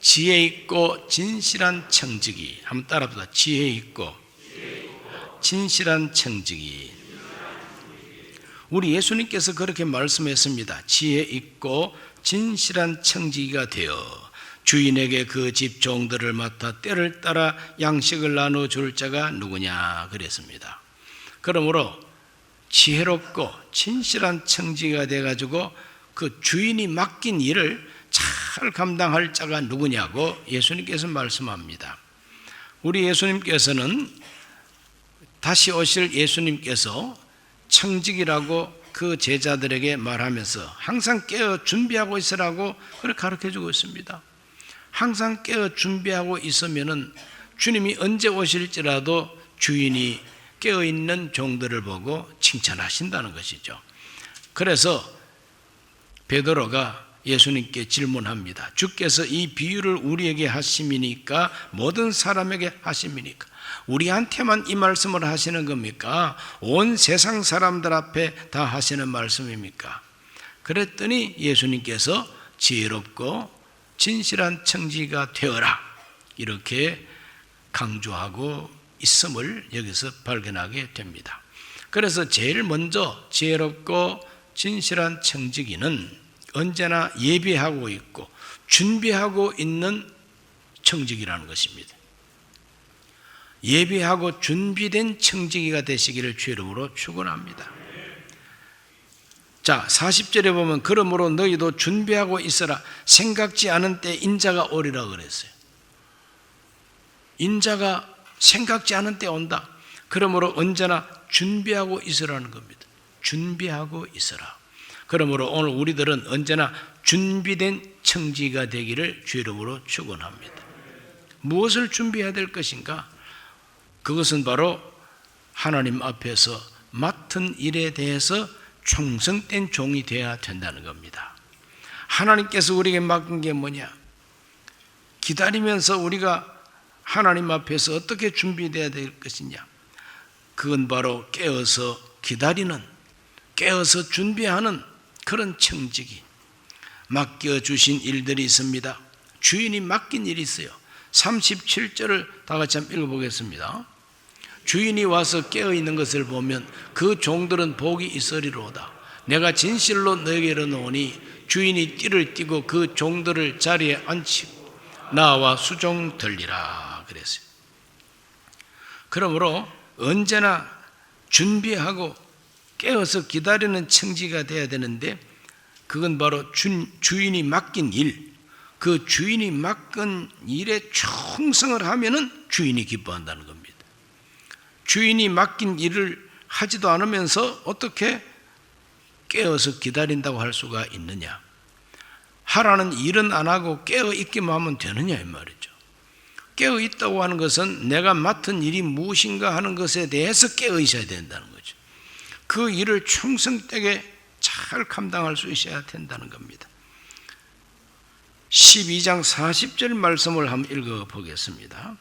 지혜 있고 진실한 청지기 한번 따라합시다. 지혜 있고 진실한 청지기 우리 예수님께서 그렇게 말씀했습니다. 지혜 있고 진실한 청지기가 되어 주인에게 그 집 종들을 맡아 때를 따라 양식을 나눠 줄 자가 누구냐 그랬습니다. 그러므로 지혜롭고 진실한 청지기가 돼 가지고 그 주인이 맡긴 일을 잘 감당할 자가 누구냐고 예수님께서 말씀합니다. 우리 예수님께서는 다시 오실 예수님께서 청직이라고 그 제자들에게 말하면서 항상 깨어 준비하고 있으라고 그렇게 가르쳐 주고 있습니다. 항상 깨어 준비하고 있으면은 주님이 언제 오실지라도 주인이 깨어 있는 종들을 보고 칭찬하신다는 것이죠. 그래서 베드로가 예수님께 질문합니다. 주께서 이 비유를 우리에게 하심이니까 모든 사람에게 하심이니까 우리한테만 이 말씀을 하시는 겁니까? 온 세상 사람들 앞에 다 하시는 말씀입니까? 그랬더니 예수님께서 지혜롭고 진실한 청지가 되어라 이렇게 강조하고 있음을 여기서 발견하게 됩니다. 그래서 제일 먼저 지혜롭고 진실한 청지기는 언제나 예비하고 있고 준비하고 있는 청지기라는 것입니다. 예비하고 준비된 청지기가 되시기를 주 이름으로 축원합니다. 자, 40절에 보면 그러므로 너희도 준비하고 있어라. 생각지 않은 때 인자가 오리라 그랬어요. 인자가 생각지 않은 때 온다. 그러므로 언제나 준비하고 있으라는 겁니다. 준비하고 있어라. 그러므로 오늘 우리들은 언제나 준비된 청지가 되기를 주 이름으로 축원합니다. 무엇을 준비해야 될 것인가? 그것은 바로 하나님 앞에서 맡은 일에 대해서 충성된 종이 되어야 된다는 겁니다. 하나님께서 우리에게 맡긴 게 뭐냐? 기다리면서 우리가 하나님 앞에서 어떻게 준비되어야 될 것이냐? 그건 바로 깨어서 기다리는, 깨어서 준비하는 그런 청직이 맡겨주신 일들이 있습니다. 주인이 맡긴 일이 있어요. 37절을 다 같이 한번 읽어보겠습니다. 주인이 와서 깨어 있는 것을 보면 그 종들은 복이 있으리로다. 내가 진실로 너에게 이르노니 주인이 띠를 띠고 그 종들을 자리에 앉히고 나와 수종 들리라 그랬어요. 그러므로 언제나 준비하고 깨어서 기다리는 청지가 돼야 되는데 그건 바로 주, 주인이 맡긴 일, 그 주인이 맡긴 일에 충성을 하면은 주인이 기뻐한다는 겁니다. 주인이 맡긴 일을 하지도 않으면서 어떻게 깨어서 기다린다고 할 수가 있느냐? 하라는 일은 안 하고 깨어 있기만 하면 되느냐 이 말이죠. 깨어 있다고 하는 것은 내가 맡은 일이 무엇인가 하는 것에 대해서 깨어 있어야 된다는 거죠. 그 일을 충성되게 잘 감당할 수 있어야 된다는 겁니다. 12장 40절 말씀을 한번 읽어 보겠습니다.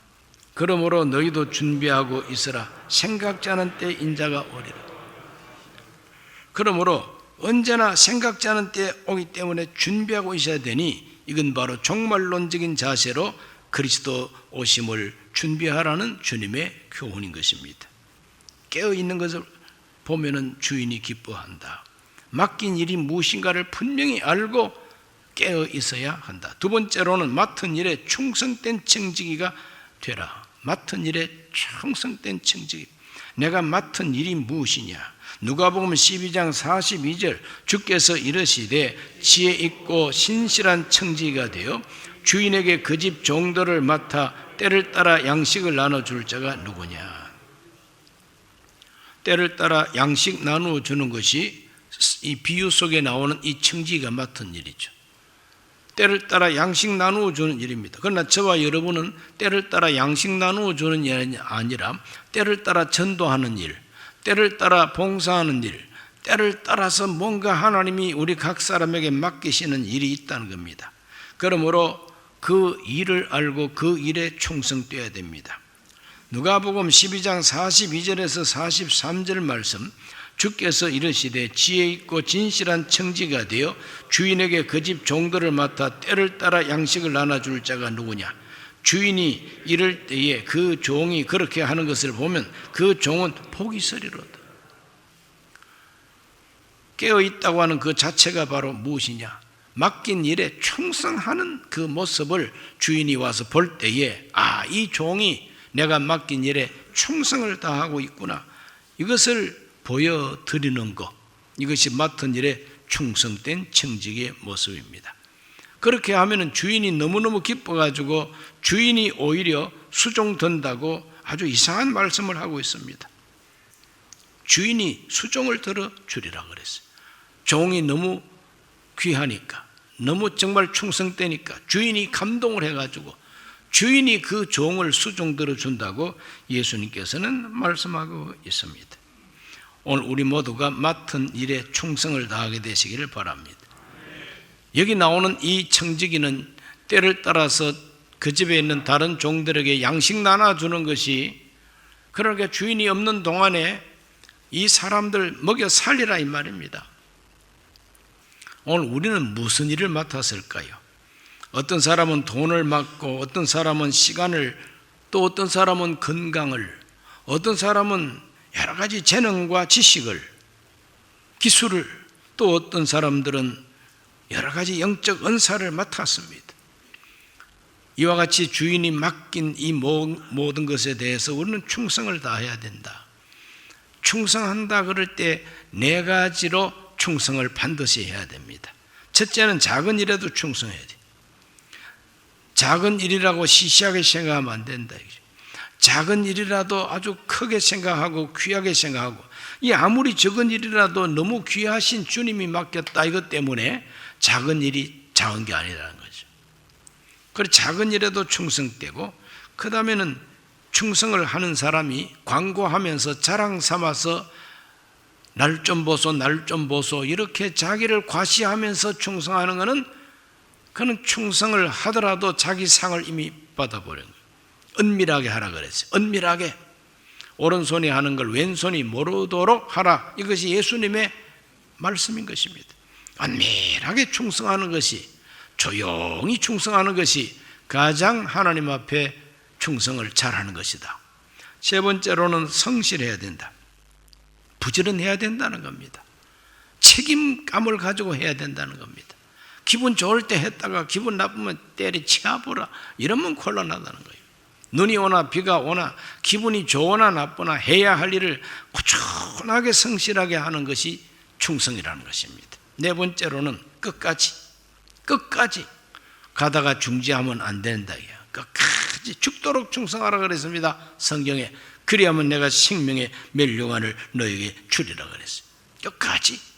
그러므로 너희도 준비하고 있으라 생각지 않은 때 인자가 오리라. 그러므로 언제나 생각지 않은 때 오기 때문에 준비하고 있어야 되니 이건 바로 종말론적인 자세로 그리스도 오심을 준비하라는 주님의 교훈인 것입니다. 깨어 있는 것을 보면은 주인이 기뻐한다. 맡긴 일이 무엇인가를 분명히 알고 깨어 있어야 한다. 두 번째로는 맡은 일에 충성된 청지기가 되라. 맡은 일에 충성된 청지기. 내가 맡은 일이 무엇이냐? 누가 보면 12장 42절 주께서 이르시되 지혜 있고 신실한 청지기가 되어 주인에게 그집 종들을 맡아 때를 따라 양식을 나눠 줄 자가 누구냐? 때를 따라 양식 나누어 주는 것이 이 비유 속에 나오는 이 청지기가 맡은 일이죠. 때를 따라 양식 나누어 주는 일입니다. 그러나 저와 여러분은 때를 따라 양식 나누어 주는 일이 아니라 때를 따라 전도하는 일, 때를 따라 봉사하는 일, 때를 따라서 뭔가 하나님이 우리 각 사람에게 맡기시는 일이 있다는 겁니다. 그러므로 그 일을 알고 그 일에 충성되어야 됩니다. 누가복음 12장 42절에서 43절 말씀 주께서 이르시되 지혜 있고 진실한 청지가 되어 주인에게 그 집 종들을 맡아 때를 따라 양식을 나눠줄 자가 누구냐? 주인이 이럴 때에 그 종이 그렇게 하는 것을 보면 그 종은 복이 있으리로다. 깨어 있다고 하는 그 자체가 바로 무엇이냐? 맡긴 일에 충성하는 그 모습을 주인이 와서 볼 때에 아 이 종이 내가 맡긴 일에 충성을 다하고 있구나 이것을 보여드리는 것 이것이 맡은 일에 충성된 청직의 모습입니다. 그렇게 하면은 주인이 너무너무 기뻐가지고 주인이 오히려 수종된다고 아주 이상한 말씀을 하고 있습니다. 주인이 수종을 들어 주리라 그랬어요. 종이 너무 귀하니까, 너무 정말 충성되니까 주인이 감동을 해가지고 주인이 그 종을 수종 들어 준다고 예수님께서는 말씀하고 있습니다. 오늘 우리 모두가 맡은 일에 충성을 다하게 되시기를 바랍니다. 여기 나오는 이 청지기는 때를 따라서 그 집에 있는 다른 종들에게 양식 나눠주는 것이 그러니까 주인이 없는 동안에 이 사람들 먹여 살리라 이 말입니다. 오늘 우리는 무슨 일을 맡았을까요? 어떤 사람은 돈을 맡고 어떤 사람은 시간을 또 어떤 사람은 건강을 어떤 사람은 여러 가지 재능과 지식을 기술을 또 어떤 사람들은 여러 가지 영적 은사를 맡았습니다. 이와 같이 주인이 맡긴 이 모든 것에 대해서 우리는 충성을 다해야 된다. 충성한다 그럴 때 네 가지로 충성을 반드시 해야 됩니다. 첫째는 작은 일에도 충성해야 돼. 작은 일이라고 시시하게 생각하면 안 된다. 작은 일이라도 아주 크게 생각하고 귀하게 생각하고 이 아무리 적은 일이라도 너무 귀하신 주님이 맡겼다 이것 때문에 작은 일이 작은 게 아니라는 거죠. 그래 작은 일에도 충성되고 그 다음에는 충성을 하는 사람이 광고하면서 자랑 삼아서 날 좀 보소 날 좀 보소 이렇게 자기를 과시하면서 충성하는 것은 그는 충성을 하더라도 자기 상을 이미 받아버린 거예요. 은밀하게 하라 그랬어요. 은밀하게 오른손이 하는 걸 왼손이 모르도록 하라. 이것이 예수님의 말씀인 것입니다. 은밀하게 충성하는 것이 조용히 충성하는 것이 가장 하나님 앞에 충성을 잘하는 것이다. 세 번째로는 성실해야 된다. 부지런해야 된다는 겁니다. 책임감을 가지고 해야 된다는 겁니다. 기분 좋을 때 했다가 기분 나쁘면 때려치워보라. 이러면 곤란하다는 거예요. 눈이 오나 비가 오나 기분이 좋으나 나쁘나 해야 할 일을 꾸준하게 성실하게 하는 것이 충성이라는 것입니다. 네 번째로는 끝까지, 끝까지 가다가 중지하면 안 된다. 끝까지 죽도록 충성하라 그랬습니다. 성경에. 그리하면 내가 생명의 멸류관을 너에게 주리라 그랬어요. 끝까지.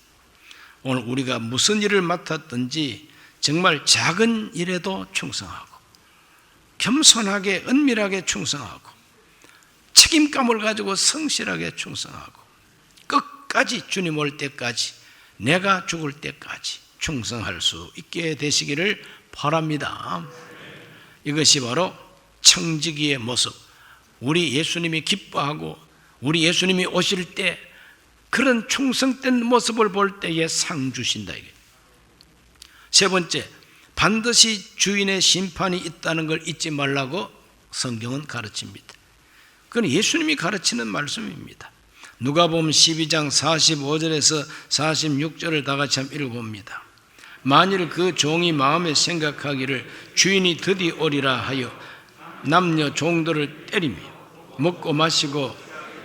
오늘 우리가 무슨 일을 맡았든지 정말 작은 일에도 충성하고 겸손하게 은밀하게 충성하고 책임감을 가지고 성실하게 충성하고 끝까지 주님 올 때까지 내가 죽을 때까지 충성할 수 있게 되시기를 바랍니다. 이것이 바로 청지기의 모습. 우리 예수님이 기뻐하고 우리 예수님이 오실 때 그런 충성된 모습을 볼 때에 상 주신다 이게. 세 번째, 반드시 주인의 심판이 있다는 걸 잊지 말라고 성경은 가르칩니다. 그건 예수님이 가르치는 말씀입니다. 누가 보면 12장 45절에서 46절을 다 같이 한번 읽어봅니다. 만일 그 종이 마음에 생각하기를 주인이 드디 오리라 하여 남녀 종들을 때리며 먹고 마시고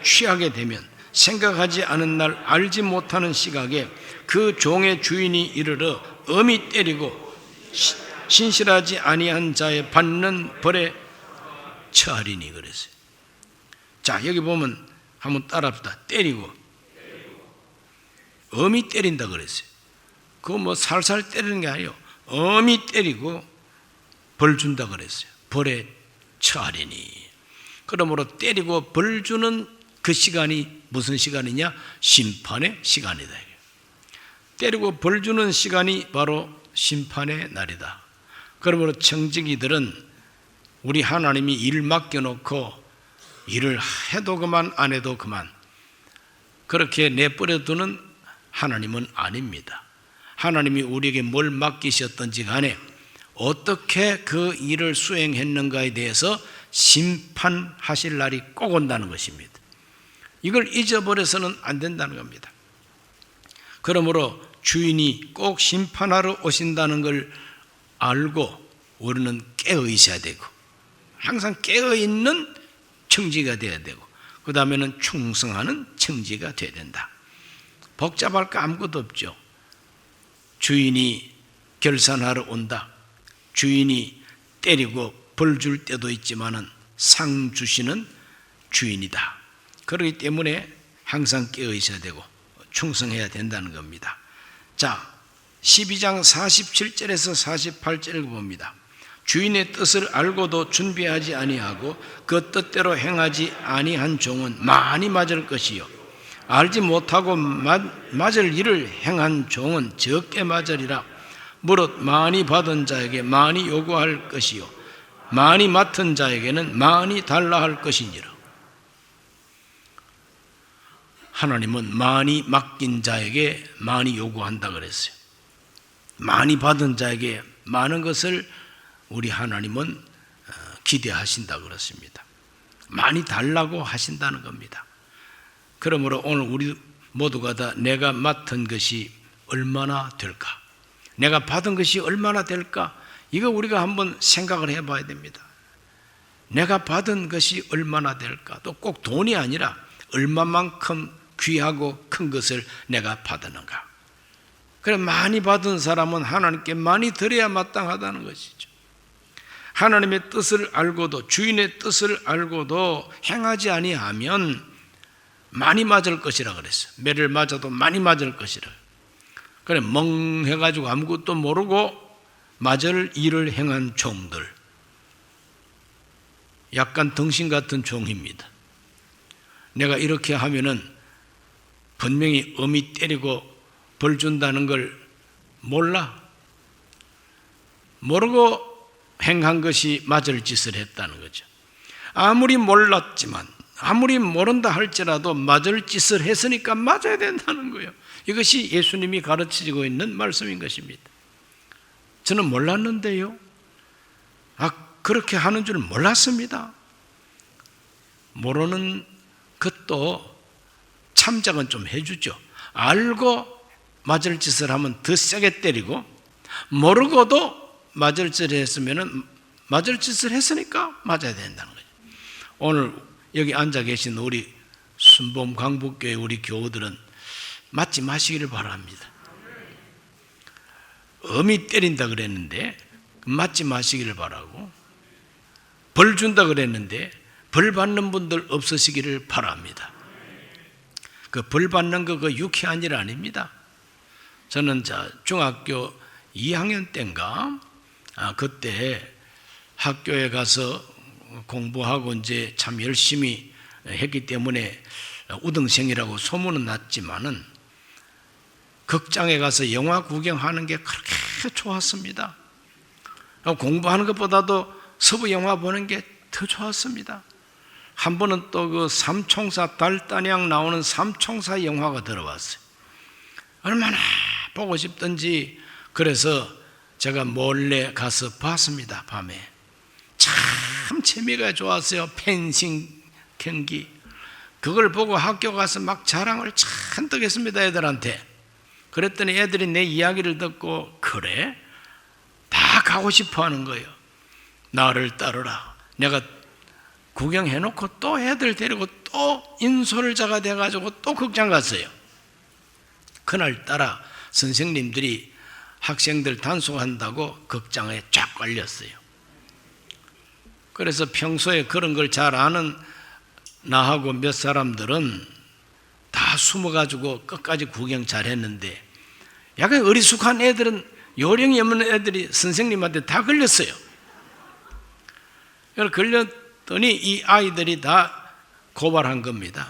취하게 되면 생각하지 않은 날 알지 못하는 시각에 그 종의 주인이 이르러 엄히 때리고 신실하지 아니한 자의 받는 벌에 처하리니 그랬어요. 자 여기 보면 한번 따라합시다. 때리고 엄히 때린다 그랬어요. 그거 뭐 살살 때리는 게 아니에요. 엄히 때리고 벌 준다 그랬어요. 벌에 처하리니. 그러므로 때리고 벌 주는 그 시간이 무슨 시간이냐? 심판의 시간이다. 때리고 벌 주는 시간이 바로 심판의 날이다. 그러므로 청지기들은 우리 하나님이 일 맡겨놓고 일을 해도 그만 안 해도 그만 그렇게 내버려 두는 하나님은 아닙니다. 하나님이 우리에게 뭘 맡기셨던지 간에 어떻게 그 일을 수행했는가에 대해서 심판하실 날이 꼭 온다는 것입니다. 이걸 잊어버려서는 안 된다는 겁니다. 그러므로 주인이 꼭 심판하러 오신다는 걸 알고 우리는 깨어 있어야 되고 항상 깨어 있는 청지가 되어야 되고 그 다음에는 충성하는 청지가 되어야 된다. 복잡할 거 아무것도 없죠. 주인이 결산하러 온다. 주인이 때리고 벌 줄 때도 있지만은 상 주시는 주인이다. 그렇기 때문에 항상 깨어 있어야 되고 충성해야 된다는 겁니다. 자, 12장 47절에서 48절을 봅니다. 주인의 뜻을 알고도 준비하지 아니하고 그 뜻대로 행하지 아니한 종은 많이 맞을 것이요 알지 못하고 맞을 일을 행한 종은 적게 맞으리라 무릇 많이 받은 자에게 많이 요구할 것이요 많이 맡은 자에게는 많이 달라 할 것이니라 하나님은 많이 맡긴 자에게 많이 요구한다 그랬어요 많이 받은 자에게 많은 것을 우리 하나님은 어, 기대하신다 그렇습니다. 많이 달라고 하신다는 겁니다. 그러므로 오늘 우리 모두가 다 내가 맡은 것이 얼마나 될까? 내가 받은 것이 얼마나 될까? 이거 우리가 한번 생각을 해 봐야 됩니다. 내가 받은 것이 얼마나 될까? 또 꼭 돈이 아니라 얼마만큼 귀하고 큰 것을 내가 받았는가? 그래 많이 받은 사람은 하나님께 많이 드려야 마땅하다는 것이죠. 하나님의 뜻을 알고도 주인의 뜻을 알고도 행하지 아니하면 많이 맞을 것이라 그랬어요. 매를 맞아도 많이 맞을 것이라. 그래 멍해 가지고 아무것도 모르고 맞을 일을 행한 종들. 약간 덩신 같은 종입니다. 내가 이렇게 하면은 분명히 어미 때리고 벌 준다는 걸 몰라. 모르고 행한 것이 맞을 짓을 했다는 거죠. 아무리 몰랐지만, 아무리 모른다 할지라도 맞을 짓을 했으니까 맞아야 된다는 거예요. 이것이 예수님이 가르치고 있는 말씀인 것입니다. 저는 몰랐는데요. 아, 그렇게 하는 줄 몰랐습니다. 모르는 것도 참작은 좀 해주죠. 알고 맞을 짓을 하면 더 세게 때리고 모르고도 맞을 짓을 했으면은 맞을 짓을 했으니까 맞아야 된다는 거죠. 오늘 여기 앉아 계신 우리 순범 강북교회 우리 교우들은 맞지 마시기를 바랍니다. 엄이 때린다 그랬는데 맞지 마시기를 바라고 벌 준다 그랬는데 벌 받는 분들 없으시기를 바랍니다. 그 벌 받는 거 그 유쾌한 일 아닙니다. 저는 자 중학교 2학년 때인가 아, 그때 학교에 가서 공부하고 이제 참 열심히 했기 때문에 우등생이라고 소문은 났지만은 극장에 가서 영화 구경하는 게 그렇게 좋았습니다. 공부하는 것보다도 서부 영화 보는 게 더 좋았습니다. 한 번은 또 그 삼총사 달단양 나오는 삼총사 영화가 들어왔어요. 얼마나 보고 싶던지 그래서 제가 몰래 가서 봤습니다. 밤에 참 재미가 좋았어요. 펜싱 경기 그걸 보고 학교 가서 막 자랑을 잔뜩 했습니다. 애들한테 그랬더니 애들이 내 이야기를 듣고 그래 다 가고 싶어 하는 거예요. 나를 따르라. 내가 구경해놓고 또 애들 데리고 또 인솔자가 돼가지고 또 극장 갔어요. 그날따라 선생님들이 학생들 단속한다고 극장에 쫙 걸렸어요. 그래서 평소에 그런 걸 잘 아는 나하고 몇 사람들은 다 숨어가지고 끝까지 구경 잘 했는데 약간 어리숙한 애들은 요령이 없는 애들이 선생님한테 다 걸렸어요. 걸렸 더니 이 아이들이 다 고발한 겁니다.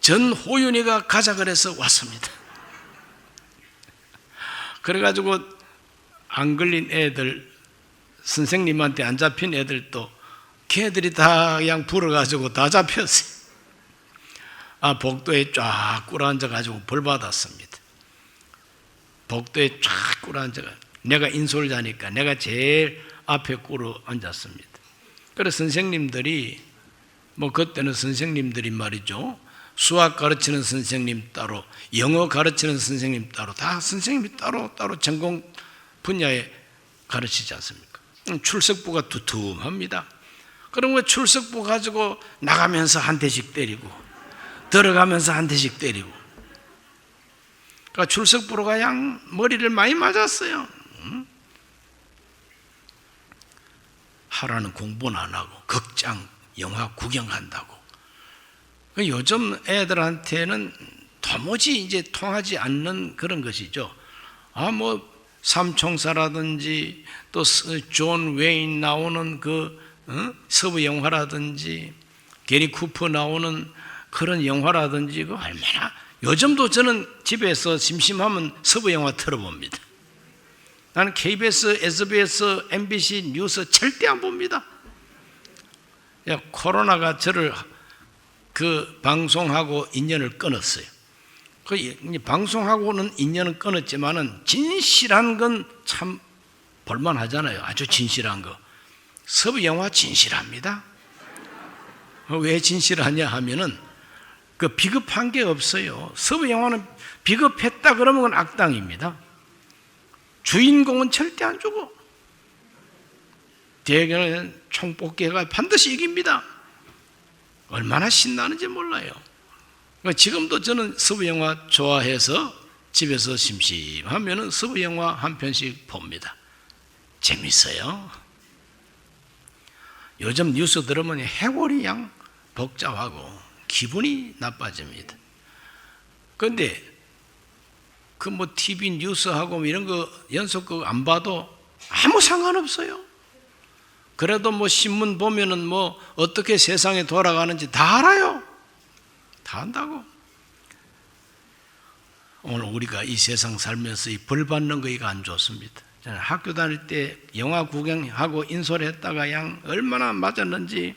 전 호윤이가 가자 그래서 왔습니다. 그래가지고 안 걸린 애들 선생님한테 안 잡힌 애들도 걔들이 다 그냥 불어가지고 다 잡혔어요. 아, 복도에 쫙 꿇어앉아 가지고 벌 받았습니다. 복도에 쫙 꿇어앉아 내가 인솔자니까 내가 제일 앞에 꿇어 앉았습니다. 그래서 선생님들이 뭐 그때는 선생님들이 말이죠. 수학 가르치는 선생님 따로, 영어 가르치는 선생님 따로, 다 선생님이 따로 따로 전공 분야에 가르치지 않습니까? 음, 출석부가 두툼합니다. 그러면 출석부 가지고 나가면서 한 대씩 때리고 들어가면서 한 대씩 때리고 그러니까 출석부로가 양 머리를 많이 맞았어요. 음? 하라는 공부는 안 하고 극장 영화 구경한다고. 그 요즘 애들한테는 도무지 이제 통하지 않는 그런 것이죠. 아, 뭐, 삼총사라든지 또 존 웨인 나오는 그 어? 서부 영화라든지 게리 쿠퍼 나오는 그런 영화라든지 그 얼마나 요즘도 저는 집에서 심심하면 서부 영화 틀어봅니다. 나는 KBS, SBS, MBC 뉴스 절대 안 봅니다. 야, 코로나가 저를 그 방송하고 인연을 끊었어요. 그 이- 방송하고는 인연은 끊었지만은 진실한 건 참 볼만하잖아요. 아주 진실한 거. 서부 영화 진실합니다. 왜 진실하냐 하면은 그 비겁한 게 없어요. 서부 영화는 비겁했다 그러면 악당입니다. 주인공은 절대 안 죽어. 대개는 총뽑기가 반드시 이깁니다. 얼마나 신나는지 몰라요. 그러니까 지금도 저는 서부 영화 좋아해서 집에서 심심하면은 서부 영화 한 편씩 봅니다. 재밌어요. 요즘 뉴스 들으면 해골이 양 복잡하고 기분이 나빠집니다. 그런데 그 뭐 TV 뉴스하고 뭐 이런 거 연속 안 봐도 아무 상관없어요. 그래도 뭐 신문 보면은 뭐 어떻게 세상이 돌아가는지 다 알아요. 다 안다고. 오늘 우리가 이 세상 살면서 이 벌 받는 거 이거 안 좋습니다. 저는 학교 다닐 때 영화 구경하고 인솔했다가 양 얼마나 맞았는지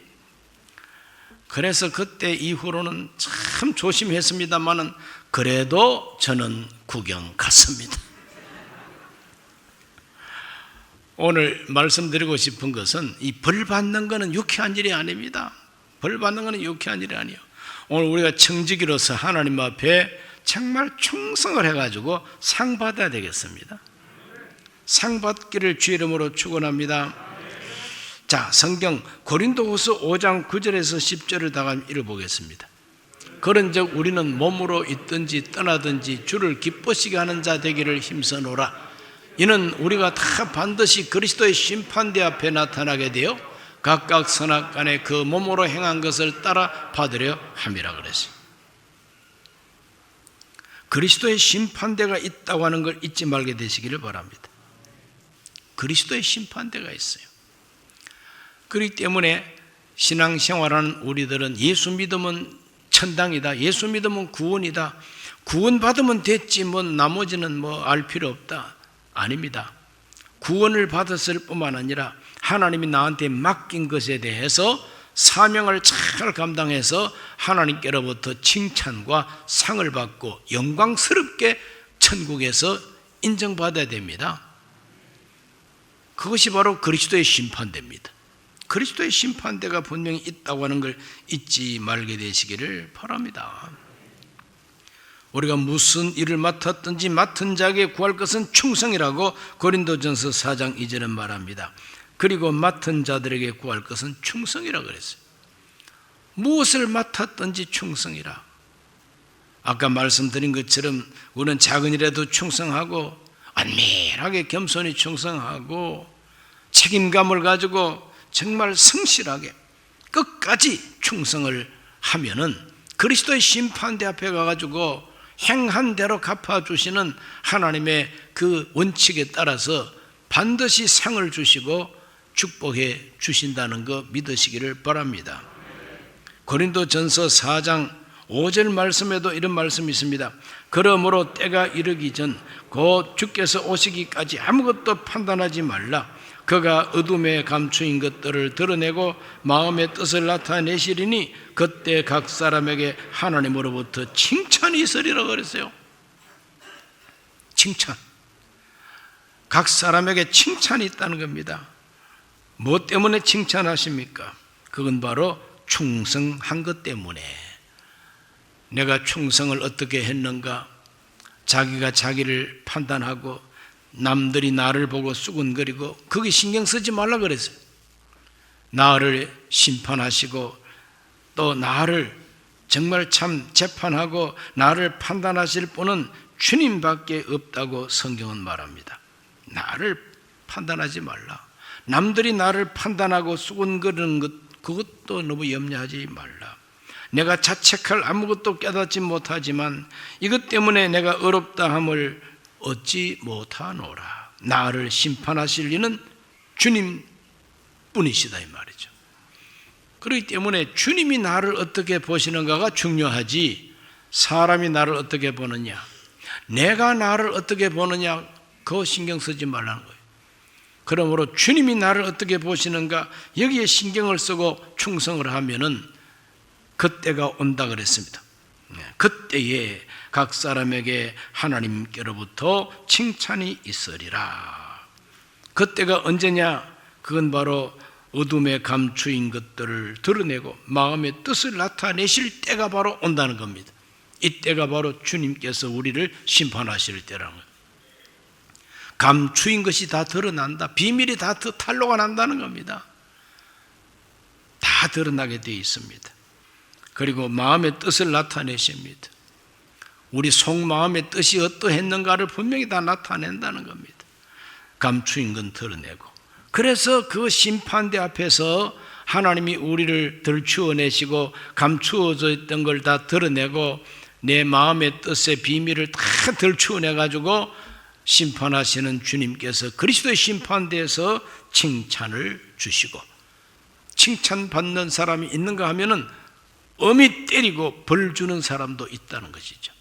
그래서 그때 이후로는 참 조심했습니다만은 그래도 저는 구경 갔습니다. 오늘 말씀드리고 싶은 것은 이 벌 받는 것은 유쾌한 일이 아닙니다. 벌 받는 것은 유쾌한 일이 아니에요. 오늘 우리가 청지기로서 하나님 앞에 정말 충성을 해가지고 상 받아야 되겠습니다. 상 받기를 주 이름으로 축원합니다. 자, 성경 고린도후서 5장 9절에서 10절을 다가 읽어보겠습니다. 그런즉 우리는 몸으로 있든지 떠나든지 주를 기쁘시게 하는 자 되기를 힘써노라. 이는 우리가 다 반드시 그리스도의 심판대 앞에 나타나게 되어 각각 선악간에 그 몸으로 행한 것을 따라 받으려 함이라 그랬어요. 그리스도의 심판대가 있다고 하는 걸 잊지 말게 되시기를 바랍니다. 그리스도의 심판대가 있어요. 그렇기 때문에 신앙생활하는 우리들은 예수 믿으면 천당이다. 예수 믿으면 구원이다. 구원 받으면 됐지 뭐 나머지는 뭐 알 필요 없다. 아닙니다. 구원을 받았을 뿐만 아니라 하나님이 나한테 맡긴 것에 대해서 사명을 잘 감당해서 하나님께로부터 칭찬과 상을 받고 영광스럽게 천국에서 인정받아야 됩니다. 그것이 바로 그리스도의 심판대입니다. 그리스도의 심판대가 분명히 있다고 하는 걸 잊지 말게 되시기를 바랍니다. 우리가 무슨 일을 맡았든지 맡은 자에게 구할 것은 충성이라고 고린도전서 4장 2절은 말합니다. 그리고 맡은 자들에게 구할 것은 충성이라 그랬어요. 무엇을 맡았든지 충성이라. 아까 말씀드린 것처럼 우리는 작은 일에도 충성하고 안밀하게 겸손히 충성하고 책임감을 가지고 정말 성실하게 끝까지 충성을 하면은 그리스도의 심판대 앞에 가가지고 행한 대로 갚아주시는 하나님의 그 원칙에 따라서 반드시 상을 주시고 축복해 주신다는 거 믿으시기를 바랍니다. 고린도 전서 4장 5절 말씀에도 이런 말씀이 있습니다. 그러므로 때가 이르기 전 곧 주께서 오시기까지 아무것도 판단하지 말라. 그가 어둠에 감추인 것들을 드러내고 마음의 뜻을 나타내시리니 그때 각 사람에게 하나님으로부터 칭찬이 있으리라 그랬어요. 칭찬. 각 사람에게 칭찬이 있다는 겁니다. 뭐 때문에 칭찬하십니까? 그건 바로 충성한 것 때문에. 내가 충성을 어떻게 했는가? 자기가 자기를 판단하고 남들이 나를 보고 수군거리고 거기 신경 쓰지 말라 그랬어요. 나를 심판하시고 또 나를 정말 참 재판하고 나를 판단하실 분은 주님밖에 없다고 성경은 말합니다. 나를 판단하지 말라. 남들이 나를 판단하고 수군거리는 것 그것도 너무 염려하지 말라. 내가 자책할 아무것도 깨닫지 못하지만 이것 때문에 내가 어렵다 함을 얻지 못하노라. 나를 심판하실 이는 주님 뿐이시다 이 말이죠. 그렇기 때문에 주님이 나를 어떻게 보시는가가 중요하지 사람이 나를 어떻게 보느냐 내가 나를 어떻게 보느냐 그거 신경 쓰지 말라는 거예요. 그러므로 주님이 나를 어떻게 보시는가 여기에 신경을 쓰고 충성을 하면은 그때가 온다 그랬습니다. 네, 그때에 각 사람에게 하나님께로부터 칭찬이 있으리라. 그때가 언제냐? 그건 바로 어둠에 감추인 것들을 드러내고 마음의 뜻을 나타내실 때가 바로 온다는 겁니다. 이때가 바로 주님께서 우리를 심판하실 때라는 거예요. 감추인 것이 다 드러난다. 비밀이 다 탄로가 난다는 겁니다. 다 드러나게 되어 있습니다. 그리고 마음의 뜻을 나타내십니다. 우리 속마음의 뜻이 어떠했는가를 분명히 다 나타낸다는 겁니다. 감추인 건 드러내고. 그래서 그 심판대 앞에서 하나님이 우리를 들추어내시고 감추어져 있던 걸 다 드러내고 내 마음의 뜻의 비밀을 다 들추어내가지고 심판하시는 주님께서 그리스도의 심판대에서 칭찬을 주시고 칭찬받는 사람이 있는가 하면은 엄히 때리고 벌 주는 사람도 있다는 것이죠.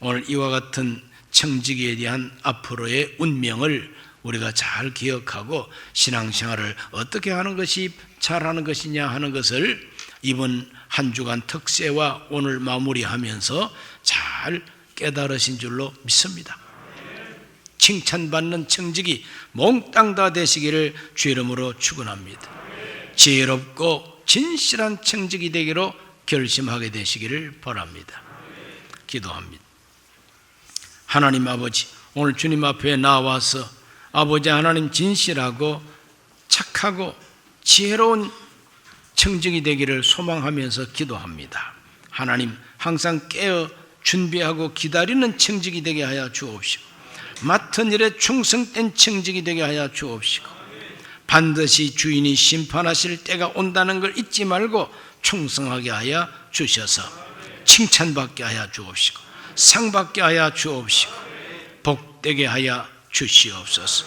오늘 이와 같은 청지기에 대한 앞으로의 운명을 우리가 잘 기억하고 신앙생활을 어떻게 하는 것이 잘하는 것이냐 하는 것을 이번 한 주간 특세와 오늘 마무리하면서 잘 깨달으신 줄로 믿습니다. 칭찬받는 청직이 몽땅 다 되시기를 주 이름으로 축원합니다. 지혜롭고 진실한 청직이 되기로 결심하게 되시기를 바랍니다. 기도합니다. 하나님 아버지, 오늘 주님 앞에 나와서 아버지 하나님 진실하고 착하고 지혜로운 청직이 되기를 소망하면서 기도합니다. 하나님 항상 깨어 준비하고 기다리는 청직이 되게 하여 주옵시고 맡은 일에 충성된 청직이 되게 하여 주옵시고 반드시 주인이 심판하실 때가 온다는 걸 잊지 말고 충성하게 하여 주셔서 칭찬받게 하여 주옵시고 상받게 하여 주옵시고 복되게 하여 주시옵소서.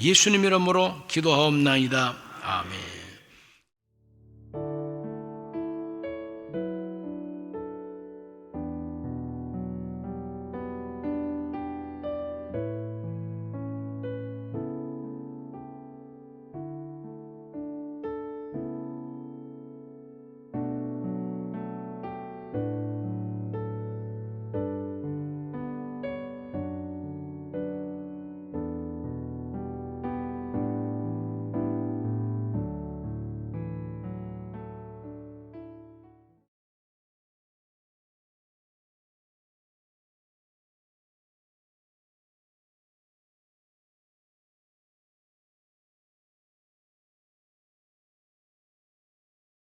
예수님 이름으로 기도하옵나이다. 아멘